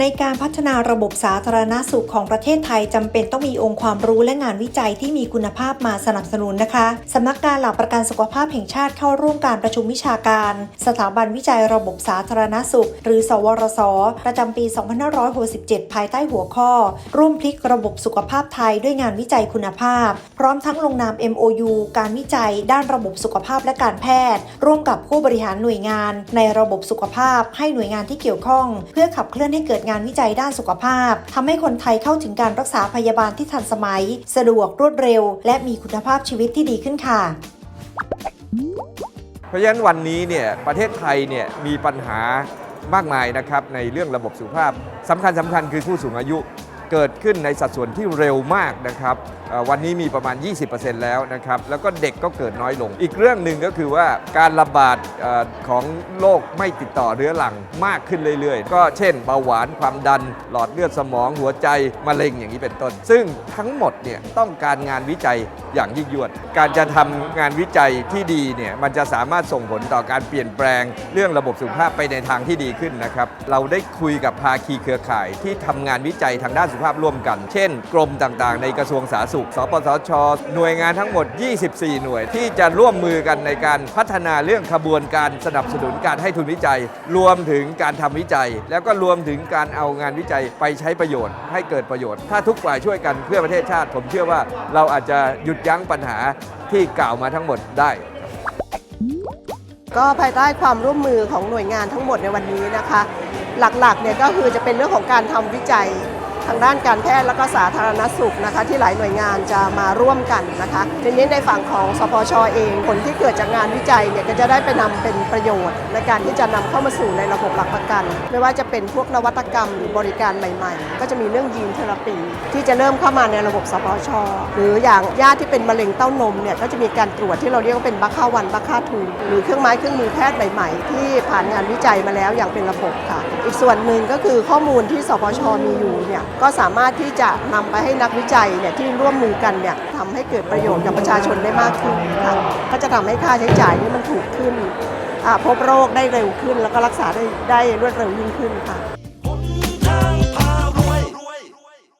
ในการพัฒนาระบบสาธารณาสุขของประเทศไทยจำเป็นต้องมีองค์ความรู้และงานวิจัยที่มีคุณภาพมาสนับสนุนนะคะสำนักงานหลักประกันสุขภาพแห่งชาติเข้าร่วมการประชุมวิชาการ สถาบันวิจัยระบบสาธารณสุข หรือ สวรส ประจำปี 2567 ภายใต้หัวข้อ ร่วมพลิกระบบสุขภาพไทยด้วยงานวิจัยคุณภาพ พร้อมทั้งลงนาม MOU การวิจัย ด้านระบบสุขภาพและการแพทย์ ร่วมกับผู้บริหารหน่วยงาน ในระบบสุขภาพให้หน่วยงานที่เกี่ยวข้อง เพื่อขับเคลื่อนให้เกิดงานวิจัยด้านสุขภาพ ทำให้คนไทยเข้าถึงการรักษาพยาบาลที่ทันสมัย สะดวกรวดเร็ว และมีคุณภาพชีวิตที่ดีขึ้นค่ะเพราะฉะนั้นวันนี้เนี่ยประเทศไทยเนี่ยมีปัญหามากมายนะครับในเรื่องระบบสุขภาพ สำคัญสำคัญคือผู้สูงอายุ เกิดขึ้นในสัดส่วนที่เร็วมากนะครับวันนี้มีประมาณ 20%แล้วนะครับ แล้วก็เด็กก็เกิดน้อยลง อีกเรื่องหนึ่งก็คือว่าการระบาดของโรคไม่ติดต่อเรื้อรังมากขึ้นเรื่อยๆ ก็เช่นเบาหวานความดัน หลอดเลือดสมองหัวใจมะเร็งอย่างนี้เป็นต้น ซึ่งทั้งหมดเนี่ยต้องการงานวิจัยอย่างยิ่งยวด การจะทำงานวิจัยที่ดีเนี่ยมันจะสามารถส่งผลต่อการเปลี่ยนแปลง เรื่องระบบสุขภาพไปในทางที่ดีขึ้นนะครับ เราได้คุยกับภาคีเครือข่ายที่ทำงานวิจัยทางด้านสุขภาพร่วมกัน เช่น กรมต่างๆ ในกระทรวงสาธารณสุข สปสช หน่วยงานทั้งหมด 24 หน่วยที่จะร่วมมือกันในการพัฒนาเรื่องขบวนการสนับสนุนการให้ทุนวิจัย รวมถึงการทำวิจัย แล้วก็รวมถึงการเอางานวิจัยไปใช้ประโยชน์ ให้เกิดประโยชน์ ถ้าทุกฝ่ายช่วยกันเพื่อประเทศชาติ ผมเชื่อว่าเราอาจจะหยุดยั้งปัญหาที่กล่าวมาทั้งหมดได้ก็ภายใต้ความร่วมมือของหน่วยงานทั้งหมดในวันนี้นะคะ หลักๆเนี่ยก็คือจะเป็นเรื่องของการทำวิจัย ทางด้านการแพทย์และก็สาธารณสุขนะคะ ที่หลายหน่วยงานจะมาร่วมกันนะคะทีนี้ในฝั่งของสพชเอง ผลที่เกิดจากงานวิจัยเนี่ยก็จะได้ไปนำเป็นประโยชน์ ในการที่จะนำเข้ามาสู่ในระบบหลักประกัน ไม่ว่าจะเป็นพวกนวัตกรรมหรือบริการใหม่ ๆ ก็จะมีเรื่องยีนเทอราปีที่จะเริ่มเข้ามาในระบบสพชหรืออย่างญาติที่เป็นมะเร็งเต้านมเนี่ยก็จะมีการตรวจที่เราเรียกว่าเป็นบัคค่าวันบัคค่าทูหรือเครื่องไม้เครื่องมือแพทย์ใหม่ ๆ ที่ผ่านงานวิจัยมาแล้วอย่างเป็นระบบค่ะ อีกส่วนหนึ่งก็คือข้อมูลที่สพชมีอยู่เนี่ยก็สามารถที่จะนำไปให้นักวิจัยเนี่ยที่ร่วมมือกันเนี่ยทำให้เกิดประโยชน์กับประชาชนได้มากขึ้นค่ะก็จะทำให้ค่าใช้จ่ายนี่มันถูกขึ้นพบโรคได้เร็วขึ้น แล้วก็รักษาได้ได้รวดเร็วยิ่งขึ้นค่ะ